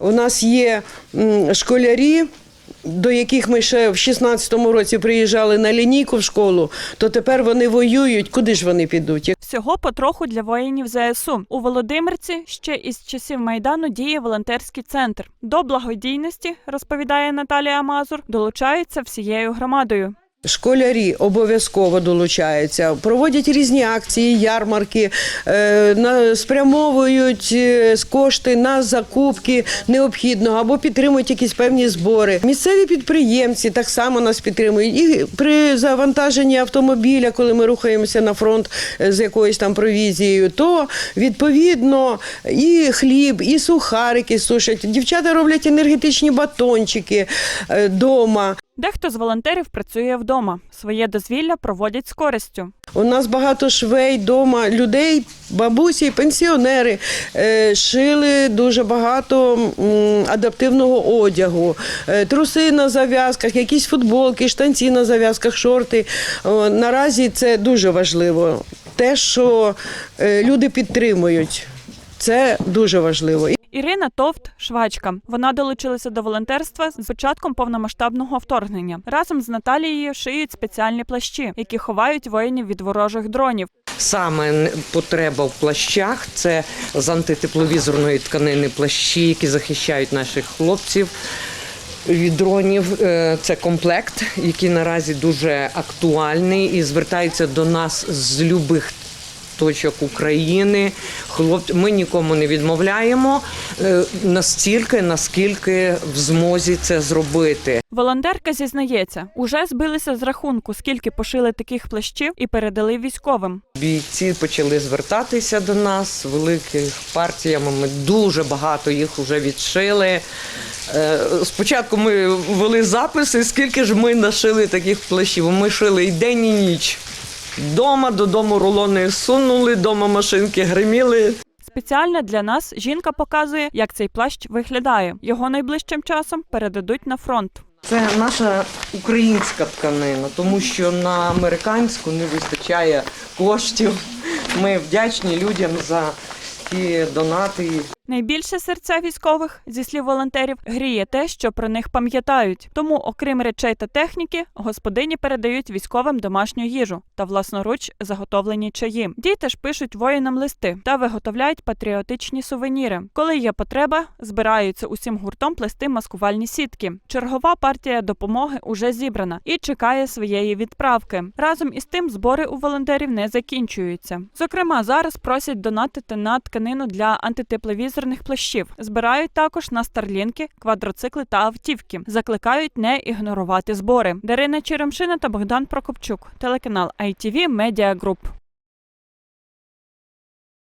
У нас є школярі, до яких ми ще в 16-му році приїжджали на лінійку в школу, то тепер вони воюють. Куди ж вони підуть? Всього потроху для воїнів ЗСУ. У Володимирці ще із часів Майдану діє волонтерський центр. До благодійності, розповідає Наталія Мазур, долучаються всією громадою. Школярі обов'язково долучаються, проводять різні акції, ярмарки, е, спрямовують е, кошти на закупки необхідного або підтримують якісь певні збори. Місцеві підприємці так само нас підтримують. І при завантаженні автомобіля, коли ми рухаємося на фронт е, з якоюсь там провізією, то відповідно і хліб, і сухарики сушать. Дівчата роблять енергетичні батончики вдома. Дехто з волонтерів працює вдома. Своє дозвілля проводять з користю. У нас багато швей вдома, людей, бабусі, пенсіонери е, шили дуже багато адаптивного одягу, е, труси на зав'язках, якісь футболки, штанці на зав'язках, шорти. Наразі це дуже важливо. Те, що е, люди підтримують, це дуже важливо. Ірина Товт швачка. Вона долучилася до волонтерства з початком повномасштабного вторгнення. Разом з Наталією шиють спеціальні плащі, які ховають воїнів від ворожих дронів. Саме потреба в плащах це з антитепловізорної тканини плащі, які захищають наших хлопців. Від дронів Е, це комплект, який наразі дуже актуальний і звертається до нас з любих точок України. Хлоп... Ми нікому не відмовляємо е, настільки, наскільки в змозі це зробити. Волонтерка зізнається, уже збилися з рахунку, скільки пошили таких плащів і передали військовим. Бійці почали звертатися до нас великими партіями. Ми дуже багато їх вже відшили. Е, Спочатку ми вели записи, скільки ж ми нашили таких плащів. Ми шили і день, і ніч. Дома додому рулони сунули, дома машинки гриміли. Спеціально для нас жінка показує, як цей плащ виглядає. Його найближчим часом передадуть на фронт. Це наша українська тканина, тому що на американську не вистачає коштів. Ми вдячні людям за ті донати. Найбільше серця військових, зі слів волонтерів, гріє те, що про них пам'ятають. Тому, окрім речей та техніки, господині передають військовим домашню їжу та власноруч заготовлені чаї. Діти ж пишуть воїнам листи та виготовляють патріотичні сувеніри. Коли є потреба, збираються усім гуртом плести маскувальні сітки. Чергова партія допомоги уже зібрана і чекає своєї відправки. Разом із тим збори у волонтерів не закінчуються. Зокрема, зараз просять донатити на тканину для антитепловізорних плащів. Збирають також на старлінки, квадроцикли та автівки. Закликають не ігнорувати збори. Дарина Черемшина та Богдан Прокопчук. Телеканал ITV Media Group.